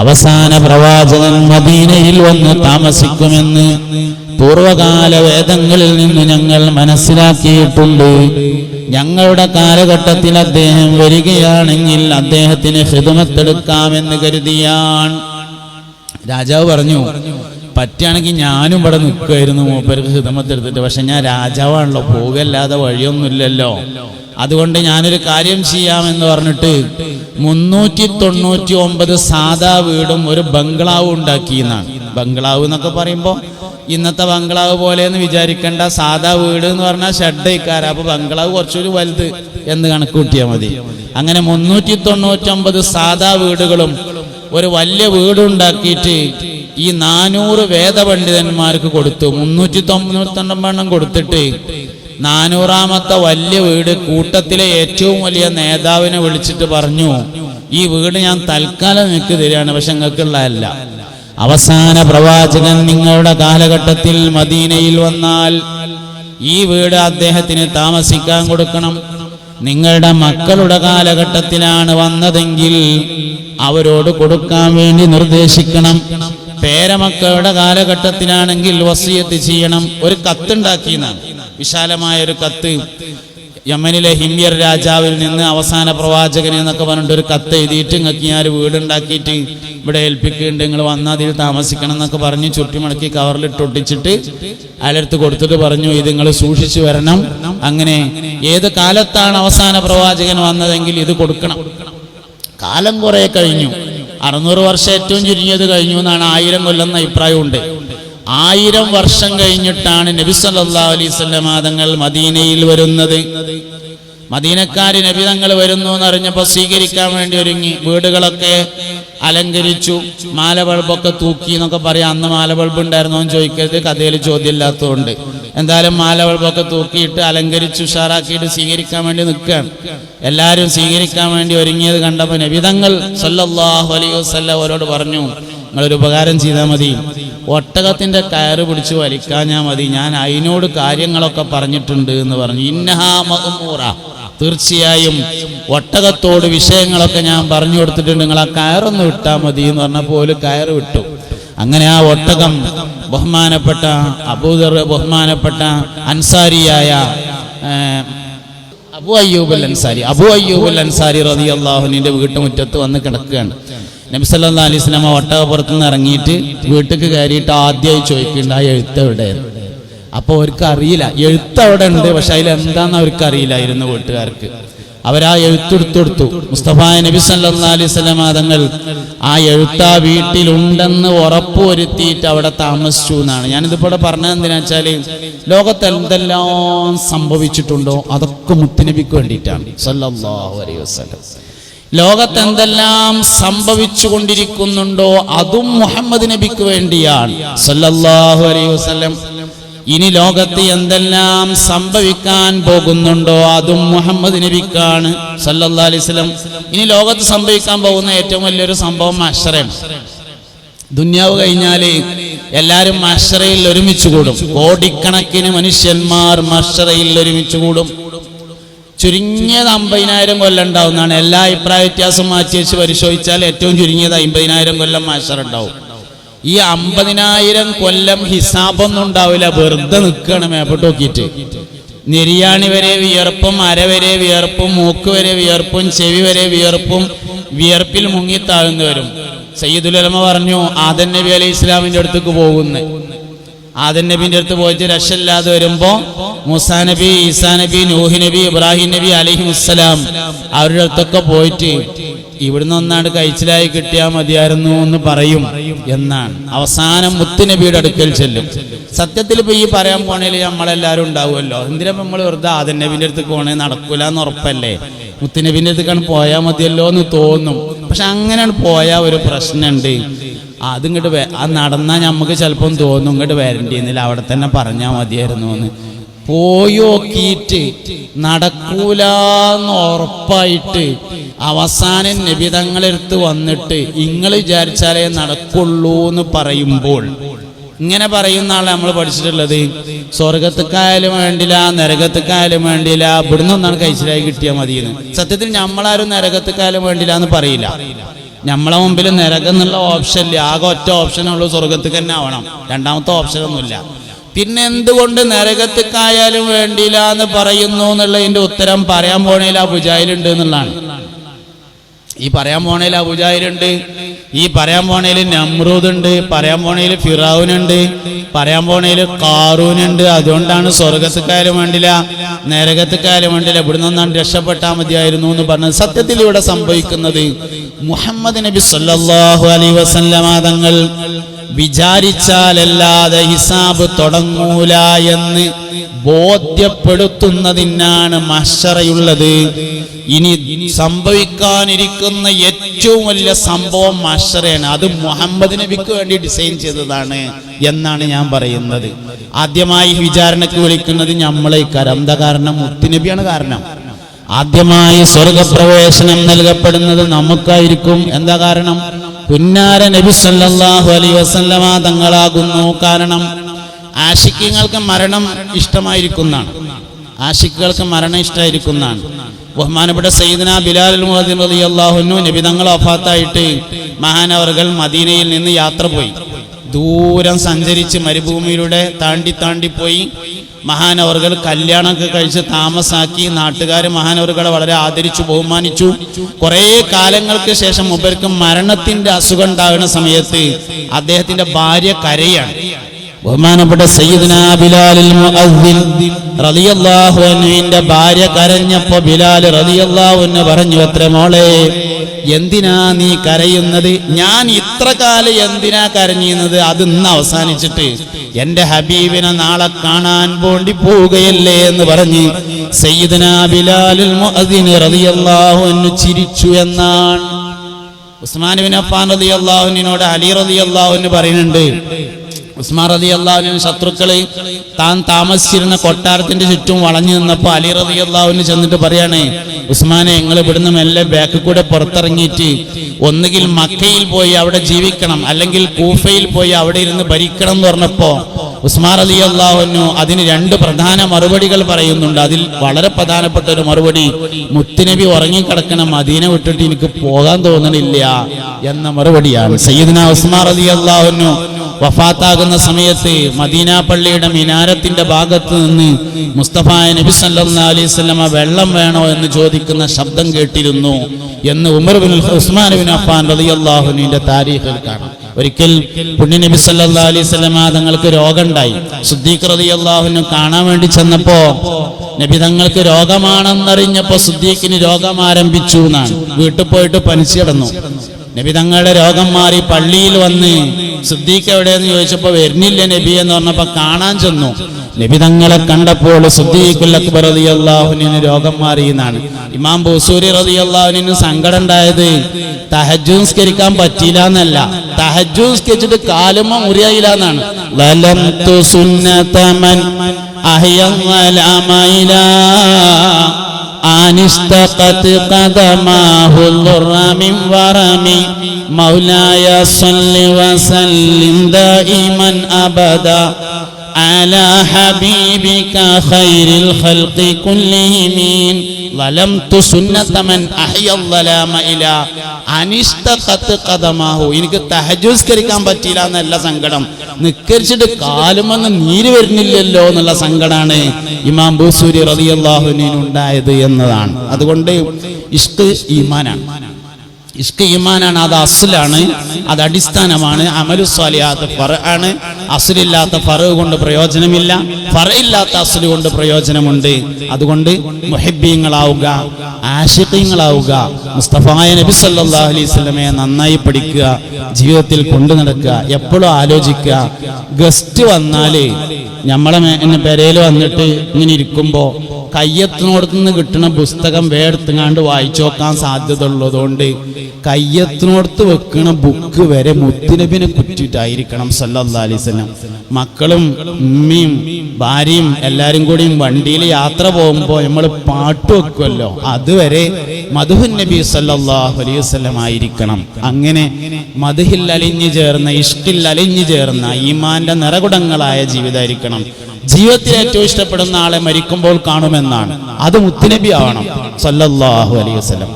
അവസാന പ്രവാചകൻ മദീനയിൽ വന്ന് താമസിക്കുമെന്ന് പൂർവകാല വേദങ്ങളിൽ നിന്ന് ഞങ്ങൾ മനസ്സിലാക്കിയിട്ടുണ്ട്. ഞങ്ങളുടെ കാലഘട്ടത്തിൽ അദ്ദേഹം വരികയാണെങ്കിൽ അദ്ദേഹത്തിന് ഹിതമത്തെടുക്കാമെന്ന് കരുതിയാണ് രാജാവ് പറഞ്ഞു പറ്റുകയാണെങ്കിൽ ഞാനും ഇവിടെ നിൽക്കുമായിരുന്നു മൂപ്പർക്ക് ഹിതമത്തെടുത്തിട്ട്. പക്ഷെ ഞാൻ രാജാവാണല്ലോ പോകല്ലാതെ വഴിയൊന്നുമില്ലല്ലോ. അതുകൊണ്ട് ഞാനൊരു കാര്യം ചെയ്യാമെന്ന് പറഞ്ഞിട്ട് മുന്നൂറ്റി തൊണ്ണൂറ്റി ഒമ്പത് സാധാ വീടും ഒരു ബംഗ്ലാവ് ഉണ്ടാക്കിയെന്നാണ് ബംഗ്ലാവ് എന്നൊക്കെ പറയുമ്പോൾ ഇന്നത്തെ ബംഗ്ലാവ് പോലെ എന്ന് വിചാരിക്കേണ്ട. സാധാ വീട് എന്ന് പറഞ്ഞാൽ ഷെഡേക്കാര. അപ്പൊ ബംഗ്ലാവ് കുറച്ചൊരു വലുത് എന്ന് കണക്ക് കൂട്ടിയാൽ മതി. അങ്ങനെ മുന്നൂറ്റി തൊണ്ണൂറ്റൊമ്പത് സാധാ വീടുകളും ഒരു വലിയ വീടുണ്ടാക്കിയിട്ട് ഈ നാനൂറ് വേദപണ്ഡിതന്മാർക്ക് കൊടുത്തു. മുന്നൂറ്റി തൊണ്ണൂറ്റൊമ്പതെണ്ണം കൊടുത്തിട്ട് നാനൂറാമത്തെ വലിയ വീട് കൂട്ടത്തിലെ ഏറ്റവും വലിയ നേതാവിനെ വിളിച്ചിട്ട് പറഞ്ഞു ഈ വീട് ഞാൻ തൽക്കാലം നിങ്ങൾക്ക് തരികയാണ് പക്ഷെ നിങ്ങൾക്കുള്ളതല്ല. അവസാന പ്രവാചകൻ നിങ്ങളുടെ കാലഘട്ടത്തിൽ മദീനയിൽ വന്നാൽ ഈ വീട് അദ്ദേഹത്തിന് താമസിക്കാൻ കൊടുക്കണം. നിങ്ങളുടെ മക്കളുടെ കാലഘട്ടത്തിലാണ് വന്നതെങ്കിൽ അവരോട് കൊടുക്കാൻ വേണ്ടി നിർദ്ദേശിക്കണം. പേരമക്കളുടെ കാലഘട്ടത്തിലാണെങ്കിൽ വസിയത്ത് ചെയ്യണം. ഒരു കത്തുണ്ടാക്കിയെന്നാണ് വിശാലമായ ഒരു കത്ത്. യമനിലെ ഹിമ്യർ രാജാവിൽ നിന്ന് അവസാന പ്രവാചകൻ എന്നൊക്കെ പറഞ്ഞിട്ട് ഒരു കത്ത് എഴുതിയിട്ട് നിങ്ങൾക്ക് ഞാൻ ഒരു വീടുണ്ടാക്കിയിട്ട് ഇവിടെ ഏൽപ്പിക്കുന്നുണ്ട്. നിങ്ങൾ വന്നാൽ അതിൽ താമസിക്കണം എന്നൊക്കെ പറഞ്ഞ് ചുറ്റിമടക്കി കവറിലിട്ട് ഒട്ടിച്ചിട്ട് അലർത്ത് കൊടുത്തിട്ട് പറഞ്ഞു ഇത് നിങ്ങൾ സൂക്ഷിച്ചു വരണം. അങ്ങനെ ഏത് കാലത്താണ് അവസാന പ്രവാചകൻ വന്നതെങ്കിൽ ഇത് കൊടുക്കണം. കാലം കുറെ കഴിഞ്ഞു. അറുന്നൂറ് വർഷം ഏറ്റവും ചുരുങ്ങിയത് കഴിഞ്ഞു എന്നാണ് ആയിരം കൊല്ലം എന്ന അഭിപ്രായമുണ്ട്. ആയിരം വർഷം കഴിഞ്ഞിട്ടാണ് നബി സല്ലാ അലൈഹി മാതങ്ങൾ തങ്ങൾ മദീനയിൽ വരുന്നത്. മദീനക്കാര് നബി തങ്ങൾ വരുന്നു എന്നറിഞ്ഞപ്പോൾ സ്വീകരിക്കാൻ വേണ്ടി ഒരുങ്ങി. വീടുകളൊക്കെ അലങ്കരിച്ചു. മാല ബൾബൊക്കെ തൂക്കി എന്നൊക്കെ പറയാം. അന്ന് മാല ബൾബ് ഉണ്ടായിരുന്നോ എന്ന് ചോദിക്കരുത്. കഥയിൽ ചോദ്യമില്ലാത്തതുകൊണ്ട്. എന്തായാലും മാല ബൾബൊക്കെ തൂക്കിയിട്ട് അലങ്കരിച്ച് ഉഷാറാക്കിയിട്ട് സ്വീകരിക്കാൻ വേണ്ടി നിൽക്കുകയാണ്. എല്ലാവരും സ്വീകരിക്കാൻ വേണ്ടി ഒരുങ്ങിയത് കണ്ടപ്പോൾ നബിതങ്ങൾ സല്ലാഹു അലൈഹി വസല്ലം അവരോട് പറഞ്ഞു നിങ്ങളൊരു ഉപകാരം ചെയ്താൽ മതി. ഒട്ടകത്തിന്റെ കയറ് പിടിച്ച് വലിക്കാഞ്ഞാൽ മതി. ഞാൻ അതിനോട് കാര്യങ്ങളൊക്കെ പറഞ്ഞിട്ടുണ്ട് എന്ന് പറഞ്ഞു. ഇന്നഹാ മഅ്മൂറ തീർച്ചയായും ഒട്ടകത്തോട് വിഷയങ്ങളൊക്കെ ഞാൻ പറഞ്ഞു കൊടുത്തിട്ടുണ്ട്. നിങ്ങൾ ആ കയറൊന്ന് വിട്ടാൽ മതി എന്ന് പറഞ്ഞപ്പോൾ കയറ് വിട്ടു. അങ്ങനെ ആ ഒട്ടകം ബഹുമാനപ്പെട്ട അബൂദർ ബഹുമാനപ്പെട്ട അൻസാരിയായ അബു അയ്യൂബൽ അൻസാരി അബു അയ്യൂബൽ അൻസാരി റതി അള്ളാഹുനിന്റെ വീട്ടുമുറ്റത്ത് വന്ന് കിടക്കുകയാണ്. നബി സല്ലല്ലാഹു അലൈഹി വസല്ലം ഒട്ടകപ്പുറത്ത് നിന്ന് ഇറങ്ങിയിട്ട് വീട്ടിലേക്ക് കയറിയിട്ട് ആദ്യമായി ചോദിക്കുന്നുണ്ട് ആ എഴുത്ത് എവിടെ? അപ്പോൾ അവർക്ക് അറിയില്ല. എഴുത്ത് അവിടെ ഉണ്ട് പക്ഷെ അതിൽ എന്താന്ന് അവർക്ക് അറിയില്ലായിരുന്നു വീട്ടുകാർക്ക്. അവരാ എഴുത്തെടുത്തെടുത്തു മുസ്തഫ നബി സല്ലല്ലാഹു അലൈഹി വസല്ലം തങ്ങൾ ആ എഴുത്ത് വീട്ടിലുണ്ടെന്ന് ഉറപ്പുവരുത്തിയിട്ട് അവിടെ താമസിച്ചു എന്നാണ്. ഞാനിതിപ്പോൾ പറഞ്ഞത് എന്തിനാ വെച്ചാൽ ലോകത്ത് എന്തെല്ലാം സംഭവിച്ചിട്ടുണ്ടോ അതൊക്കെ മുത്തുനബിക്ക് വേണ്ടിയിട്ടാണ്. സല്ലല്ലാഹു അലൈഹി വസല്ലം. ലോകത്ത് എന്തെല്ലാം സംഭവിച്ചു കൊണ്ടിരിക്കുന്നുണ്ടോ അതും മുഹമ്മദ് നബിക്ക് വേണ്ടിയാണ്. സല്ലല്ലാഹു അലൈഹി വസല്ലം. ഇനി ലോകത്ത് എന്തെല്ലാം സംഭവിക്കാൻ പോകുന്നുണ്ടോ അതും മുഹമ്മദ് നബിക്കാണ്. സല്ലല്ലാ അലൈഹി വസല്ലം. ഇനി ലോകത്ത് സംഭവിക്കാൻ പോകുന്ന ഏറ്റവും വലിയൊരു സംഭവം അഷറാണ് ദുന്യാവ് കഴിഞ്ഞാൽ എല്ലാരും മഷറയിൽ ഒരുമിച്ച് കൂടും. കോടിക്കണക്കിന് മനുഷ്യന്മാർ മഷറയിൽ ഒരുമിച്ച് കൂടും. ചുരുങ്ങിയത് അമ്പതിനായിരം കൊല്ലം ഉണ്ടാവുന്നതാണ്. എല്ലാ അഭിപ്രായ വ്യത്യാസം മാറ്റി വെച്ച് പരിശോധിച്ചാൽ ഏറ്റവും ചുരുങ്ങിയത് അമ്പതിനായിരം കൊല്ലം മാഷർ ഉണ്ടാവും ഈ അമ്പതിനായിരം കൊല്ലം ഹിസാബൊന്നും ഉണ്ടാവില്ല. വെറുതെ നിൽക്കുകയാണ് മേപ്പോട്ട് നോക്കിയിട്ട്. നെരിയാണി വരെ വിയർപ്പും അര വരെ വിയർപ്പും മൂക്ക് വരെ വിയർപ്പും ചെവി വരെ വിയർപ്പും വിയർപ്പിൽ മുങ്ങി താഴ്ന്നു വരും. സയ്യിദുലമ പറഞ്ഞു ആദൻ നബി അലൈഹി ഇസ്ലാമിന്റെ അടുത്തേക്ക് പോകുന്നു. ആദൻ നബിന്റെ അടുത്ത് പോയിട്ട് രക്ഷയില്ലാതെ വരുമ്പോ മൂസാ നബി ഈസാ നബി നൂഹി നബി ഇബ്രാഹിം നബി അലൈഹി മുസ്സലാം അവരുടെ അടുത്തൊക്കെ പോയിട്ട് ഇവിടുന്ന് ഒന്നാണ്ട് കഴിച്ചിലായി കിട്ടിയാൽ മതിയായിരുന്നു എന്ന് പറയും എന്നാണ്. അവസാനം മുത്തുനബിയുടെ അടുക്കൽ ചെല്ലും. സത്യത്തിൽ ഇപ്പൊ ഈ പറയാൻ പോണേൽ നമ്മളെല്ലാരും ഉണ്ടാവുമല്ലോ. എന്തിനാ നമ്മൾ വെറുതെ ആദൻ നബിന്റെ അടുത്ത് പോണേ? നടക്കൂല എന്ന് ഉറപ്പല്ലേ? മുത്തുനബിന്റെ അടുത്തേക്കാണ് പോയാൽ മതിയല്ലോ എന്ന് തോന്നും. പക്ഷെ അങ്ങനെയാണ് പോയാൽ ഒരു പ്രശ്നമുണ്ട് അതിങ്ങോട്ട് ആ നടന്നാൽ നമുക്ക് ചിലപ്പം തോന്നും. ഇങ്ങോട്ട് വരണ്ടിയെന്നില്ല അവിടെ തന്നെ പറഞ്ഞാൽ മതിയായിരുന്നു എന്ന്. പോയി നോക്കിയിട്ട് നടക്കൂലെന്ന് ഉറപ്പായിട്ട് അവസാനം നിബിതങ്ങളെടുത്ത് വന്നിട്ട് നിങ്ങൾ വിചാരിച്ചാലേ നടക്കുള്ളൂ എന്ന് പറയുമ്പോൾ ഇങ്ങനെ പറയുന്ന ആളെ നമ്മൾ പഠിച്ചിട്ടുള്ളത്. സ്വർഗത്തുക്കായാലും വേണ്ടില്ല നരകത്തുക്കായാലും വേണ്ടില്ല ഇവിടുന്ന് ഒന്നാണ് കഴിച്ചിലായി കിട്ടിയാൽ മതിയെന്ന്. സത്യത്തിൽ നമ്മളാരും നരകത്തുക്കായാലും വേണ്ടില്ല എന്ന് പറയില്ല. നമ്മളെ മുമ്പിൽ നരകം എന്നുള്ള ഓപ്ഷൻ ഇല്ല. ആകെ ഒറ്റ ഓപ്ഷനുള്ളൂ സ്വർഗത്തേക്ക് തന്നെ ആവണം. രണ്ടാമത്തെ ഓപ്ഷനൊന്നുമില്ല പിന്നെ എന്തുകൊണ്ട് നരകത്തിക്കായാലും വേണ്ടിയില്ല എന്ന് പറയുന്നു എന്നുള്ളതിന്റെ ഉത്തരം പറയാൻ പോണേലാ പുജായിലുണ്ട് എന്നുള്ളതാണ്. ഈ പറയാൻ പോണേൽ അബുജാഹിലുണ്ട്. ഈ പറയാൻ പോണേൽ നമ്രൂദ് ഉണ്ട് പറയാൻ പോണേൽ ഫിറാവുനുണ്ട്. പറയാൻ പോണേൽ കാറൂനുണ്ട്. അതുകൊണ്ടാണ് സ്വർഗത്തുകാരും വേണ്ടില്ല നരകത്തുകാരും വേണ്ടില്ല ഇവിടെ നിന്നാണ് രക്ഷപ്പെട്ടാൽ മതിയായിരുന്നു എന്ന് പറഞ്ഞത്. സത്യത്തിൽ ഇവിടെ സംഭവിക്കുന്നത് മുഹമ്മദ് നബി സല്ലല്ലാഹു അലൈഹി വസല്ലമാതങ്ങൾ വിചാരിച്ചാലല്ലാതെ ഹിസാബ് തുടങ്ങൂല എന്ന് ബോധ്യപ്പെടുത്തുന്നതിനാണ് മഷറയുള്ളത് ഇനി സംഭവിക്കാനിരിക്കുന്ന ഏറ്റവും വലിയ സംഭവം മഷറയാണ് അത് മുഹമ്മദ് നബിക്ക് വേണ്ടി ഡിസൈൻ ചെയ്തതാണ് എന്നാണ് ഞാൻ പറയുന്നത്. ആദ്യമായി വിചാരണയ്ക്ക് വിളിക്കുന്നത് നമ്മളെ എന്താ കാരണം? മുത്തുനബിയാണ് കാരണം. ആദ്യമായി സ്വർഗപ്രവേശനം നൽകപ്പെടുന്നത് നമുക്കായിരിക്കും. എന്താ കാരണം? പുന്നാര നബി സല്ലാഹു അലൈഹി വസല്ലമ തങ്ങളാകുന്നു. കാരണം ആഷിക്കങ്ങൾക്ക് മരണം ഇഷ്ടമായിരിക്കുന്നതാണ്. ആഷിക്കുകൾക്ക് മരണം ഇഷ്ടമായിരിക്കുന്നതാണ് ബഹുമാനപ്പെട്ട സയ്യിദ്ന ബിലാൽ റളിയല്ലാഹുനു നബി തങ്ങൾ വഫാത്തായിട്ട് മഹാനവറുകൾ മദീനയിൽ നിന്ന് യാത്ര പോയി. ദൂരം സഞ്ചരിച്ച് മരുഭൂമിയിലൂടെ താണ്ടി താണ്ടി പോയി. മഹാനവറുകൾ കല്യാണമൊക്കെ കഴിച്ച് താമസാക്കി. നാട്ടുകാർ മഹാനവറുകളെ വളരെ ആദരിച്ചു ബഹുമാനിച്ചു. കുറേ കാലങ്ങൾക്ക് ശേഷം മുബർക്ക് മരണത്തിന്റെ അസുഖം ഉണ്ടാകുന്ന സമയത്ത് അദ്ദേഹത്തിന്റെ ഭാര്യ കരയാണ്. ബഹുമാനപ്പെട്ട സയ്യിദ്ന റളിയല്ലാഹു ഭാര്യ കരഞ്ഞപ്പോ ബിലാൽ റളിയല്ലാഹു അൻഹു പറഞ്ഞു അത്ര മോളെ എന്തിനാ നീ കരയുന്നത്? ഞാൻ ഇത്ര കാലം എന്തിനാ കരഞ്ഞിരുന്നത്? അത് ഇന്ന് അവസാനിച്ചിട്ട് എന്റെ ഹബീബിനെ നാളെ കാണാൻ പോണ്ടി പോവുകയല്ലേ എന്ന് പറഞ്ഞ് റളിയല്ലാഹു അൻഹു ചിരിച്ചു എന്നാണ്. ഉസ്മാൻ ബിൻ അഫ്ഫാൻ റളിയല്ലാഹുവിനോട് അലി റളിയല്ലാഹുവിന് പറയുന്നുണ്ട് ഉസ്മാൻ റതി അള്ളാഹുവിന് ശത്രുക്കളെ താൻ താമസിച്ചിരുന്ന കൊട്ടാരത്തിന്റെ ചുറ്റും വളഞ്ഞു നിന്നപ്പോ അലി റതി അള്ളാഹുവിന് ചെന്നിട്ട് പറയണേ ഉസ്മാനെ ഞങ്ങൾ ഇവിടുന്ന് മെല്ലെ ബാക്കിൽ കൂടെ പുറത്തിറങ്ങിയിട്ട് ഒന്നുകിൽ മക്കയിൽ പോയി അവിടെ ജീവിക്കണം അല്ലെങ്കിൽ കൂഫയിൽ പോയി അവിടെ ഇരുന്ന് ഭരിക്കണം എന്ന് പറഞ്ഞപ്പോ ഉസ്മാൻ അലി അള്ളാഹുനു അതിന് രണ്ട് പ്രധാന മറുപടികൾ പറയുന്നുണ്ട്. അതിൽ വളരെ പ്രധാനപ്പെട്ട ഒരു മറുപടി മുത്തുനബി ഉറങ്ങിക്കിടക്കണം മദീന വിട്ടിട്ട് എനിക്ക് പോകാൻ തോന്നണില്ല എന്ന മറുപടിയാണ്. സയ്യിദ്ന ഉസ്മാൻ അലി അള്ളാഹുനു വഫാത്താകുന്ന സമയത്ത് മദീന പള്ളിയുടെ മിനാരത്തിന്റെ ഭാഗത്ത് നിന്ന് മുസ്തഫ നബി അലൈഹി വസല്ലമ വെള്ളം വേണോ എന്ന് ചോദിക്കുന്ന ശബ്ദം കേട്ടിരുന്നു എന്ന് Umar bin Usman bin Affan റളിയല്ലാഹുവിന്റെ താരീഖിൽ കാണാം. ഒരിക്കൽ പുണ്യ നബി സല്ലാ അലൈഹി വസല്ലമ തങ്ങൾക്ക് രോഗമുണ്ടായി. സുദ്ദീഖ് റളിയല്ലാഹുവിനെ കാണാൻ വേണ്ടി ചെന്നപ്പോ നബി തങ്ങൾക്ക് രോഗമാണെന്നറിഞ്ഞപ്പോ സുദ്ദീഖിന് രോഗം ആരംഭിച്ചു എന്നാണ്. വീട്ടിൽ പോയിട്ട് പനിച്ചു കിടന്നു. നബി തങ്ങളുടെ രോഗം മാറി പള്ളിയിൽ വന്ന് സിദ്ദീഖ് എവിടെയെന്ന് ചോദിച്ചപ്പോൾ വരുന്നില്ല നബി എന്ന് പറഞ്ഞപ്പോൾ കാണാൻ ചെന്നു. നബി തങ്ങളെ കണ്ടപ്പോൾ സിദ്ദീഖുൽ അക്ബർ അള്ളാഹുനിന് രോഗം മാറി എന്നാണ്. ഇമാം ബൂസൂരി അള്ളാഹുനിന് സങ്കടം ഉണ്ടായത്. തഹജ്ജു നിസ്കരിക്കാൻ പറ്റിയില്ല എന്നല്ല. തഹജ്ജു നിസ്കരിച്ചിട്ട് കാലുമ മുറിയായില്ല എന്നാണ്. ലലംതു സുന്നതമൻ അഹ്യ أن اشتقت قدماه الضر من ورم مولاي صل وسلم دائما أبدا على حبيبك خير الخلق كلهم ظلمت سنة من أحيا الظلام إلى അനിഷ്ടക്കത്ത് കഥമാഹു എനിക്ക് തഹജുസ്കരിക്കാൻ പറ്റിയില്ല എന്നല്ല സങ്കടം നിക്കരിച്ചിട്ട് കാലുമെന്ന് നീര് വരുന്നില്ലല്ലോ എന്നുള്ള സങ്കടമാണ് ഇമാം ബൂസൂരി റളിയല്ലാഹുവിനുണ്ടായത് എന്നതാണ് അതുകൊണ്ട് ഇഷ്ക് ഈമാനാണ് ഇഷ്ക ഈമാനാണ് അത് അസിലാണ് അത് അടിസ്ഥാനമാണ്. അമലു സ്വാലിയാത്ത ഫറ ആണ്. അസുലില്ലാത്ത ഫറ കൊണ്ട് പ്രയോജനമില്ല. ഫറയില്ലാത്ത അസുൽ കൊണ്ട് പ്രയോജനമുണ്ട്. അതുകൊണ്ട് മുഹബ്ബീങ്ങളാവുക ആഷിഖീങ്ങളാവുക മുസ്തഫായ നബി സല്ലാ അലൈഹി വസല്ലമയെ നന്നായി പഠിക്കുക ജീവിതത്തിൽ കൊണ്ടു നടക്കുക എപ്പോഴും ആലോചിക്കുക. ഗസ്റ്റ് വന്നാൽ നമ്മളെ പെരയിൽ വന്നിട്ട് ഇങ്ങനെ ഇരിക്കുമ്പോ കയ്യത്തിനോടത്തുനിന്ന് കിട്ടുന്ന പുസ്തകം വേർത്തുങ്ങാണ്ട് വായിച്ചു നോക്കാൻ സാധ്യത ഉള്ളതുകൊണ്ട് കയ്യത്തിനോടത്ത് വെക്കുന്ന ബുക്ക് വരെ മുത്തുനബിനെ കുറ്റിട്ടായിരിക്കണം അലൈഹി വസല്ലം. മക്കളും ഉമ്മയും ഭാര്യയും എല്ലാരും കൂടിയും വണ്ടിയിൽ യാത്ര പോകുമ്പോൾ നമ്മൾ പാട്ട് വെക്കുമല്ലോ. അതുവരെ മധുഹുൻ നബി സല്ലല്ലാഹു അലൈഹി വസല്ലം ആയിരിക്കണം. അങ്ങനെ മധുഹിൽ അലിഞ്ഞു ചേർന്ന ഇഷ്ടിൽ അലിഞ്ഞു ചേർന്ന ഈമാന്റെ നിറകുടങ്ങളായ ജീവിതമായിരിക്കണം. ജീവിതത്തിൽ ഏറ്റവും ഇഷ്ടപ്പെടുന്ന ആളെ മരിക്കുമ്പോൾ കാണുമെന്നാണ്. അത് മുത്തുനബി ആവണം. സല്ലല്ലാഹു അലൈഹി വസല്ലം.